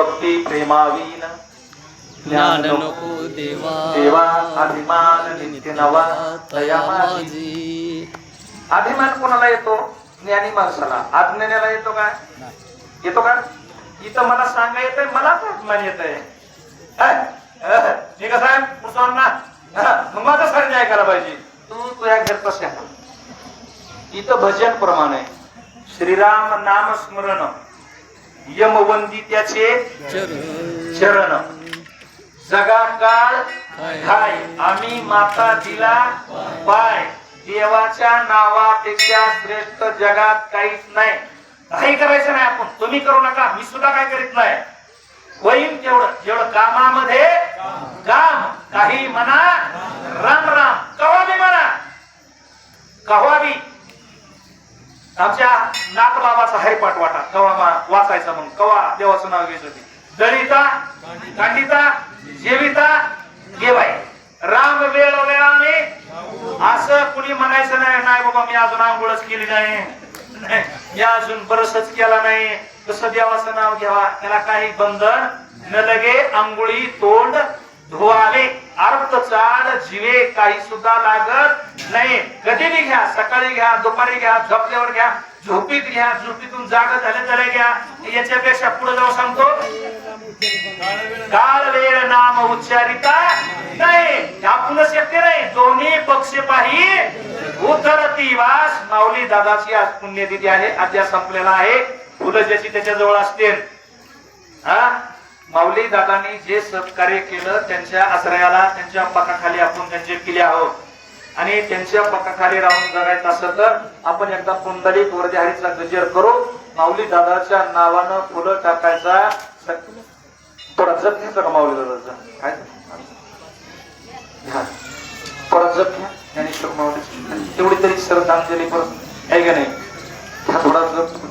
भक्ती प्रेमावीन। ज्ञान नको देवा देवा अभिमान नित्य नवा माझी अभिमान कोणाला येतो? ज्ञानी माणसाला. अज्ञानाला येतो काय येतो का? इथं मला सांगा येतंय मला काय अभिमान येत आहे मी कसं आहे? मुसलमान माझं सारखं ऐकायला पाहिजे. तू तुझ्या घरचा शहा इथं भजन प्रमाण आहे. श्रीराम नाम स्मरण यमवंदी त्याचे चरण. जगा काळ काय? आम्ही माता दिला पाय. देवाच्या नावापेक्षा श्रेष्ठ जगात काहीच नाही. काही करायचं नाही आपण. तुम्ही करू नका. मी सुद्धा काय करीत नाही. होईल तेवढं जेवढं कामामध्ये काम. काही म्हणा राम राम. कवा कवा वाचायचा म्हणून कवा देवाचं नाव घ्यायचं होते? दलिता कांडिता जेविता घेवाय राम वेळ वेळाने असं कुणी म्हणायचं नाही नाही बाबा मी अजून आंघोळच केली नाही. मी अजून बरसच केला नाही. तसं देवाचं नाव घ्यावा. त्याला काही बंधन न लगे आंघोळी तोंड धुवावे. अर्थ चाड जिवे काही सुद्धा लागत नाही. कधी घ्या सकाळी घ्या दुपारी घ्या झोपल्यावर घ्या. झोपीत घ्या झोपीतून जाग झाले झाले घ्या. याच्यापेक्षा पुढे जाऊ सांगतो. काळ वेळ नाम उच्चारिता नाही. आपण शक्य नाही. दोन्ही पक्ष पाही. उतरती वास. माऊली दादाची आज पुण्यतिथी आहे. अद्या संपलेला आहे. फुलं ज्याची त्याच्याजवळ असते हा? माऊली दादांनी जे सत्कार्य केलं त्यांच्या आश्रयाला त्यांच्या पकाखाली आपण त्यांचे केले आहोत. आणि त्यांच्या पकाखाली राहून जगायचं असं तर आपण एकदा पुंडलिक वरती हरीचा गजर करू माऊली दादाच्या नावानं फुलं टाकायचा सक- थोडा जप घ्यायचा का माऊली दादाचा. काय? घ्या. थोडा जप घ्या. ज्ञानेश्वर माऊली. तेवढी तरी श्रद्धांजली परत आहे का नाही? हा थोडा जप.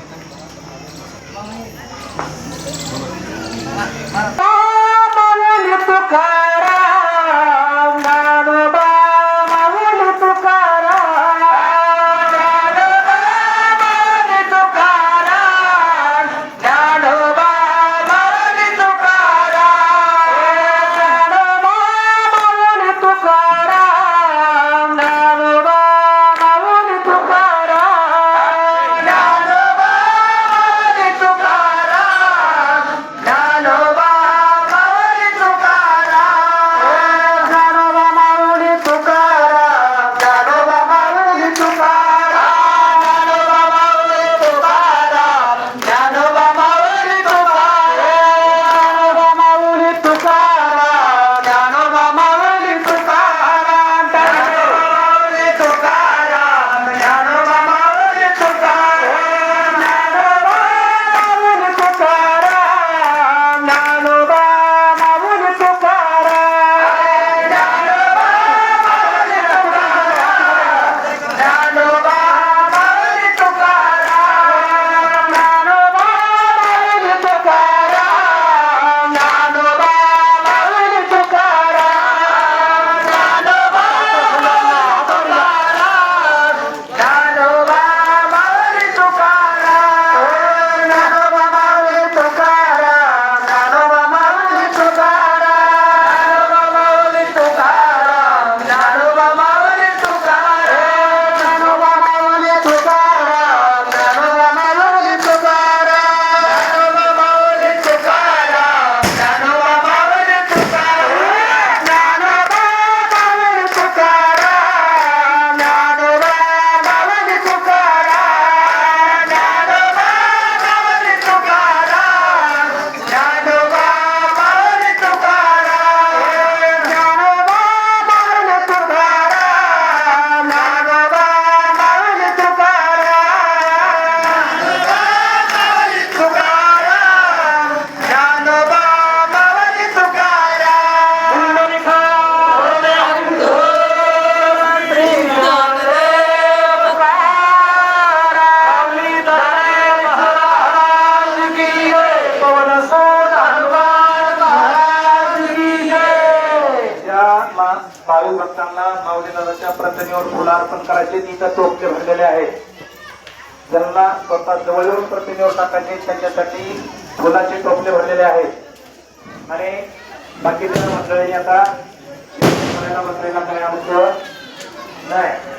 भक्तांना माऊली दादाच्या प्रतिमेवर फुलं अर्पण करायचे तिथं टोपले भरलेले आहेत. ज्यांना स्वतः जवळ प्रतिमेवर टाकायचे त्यांच्यासाठी फुलाचे टोपले भरलेले आहेत. आणि बाकीच्या मंडळींनी आता बसलेला काय आमचं नाही.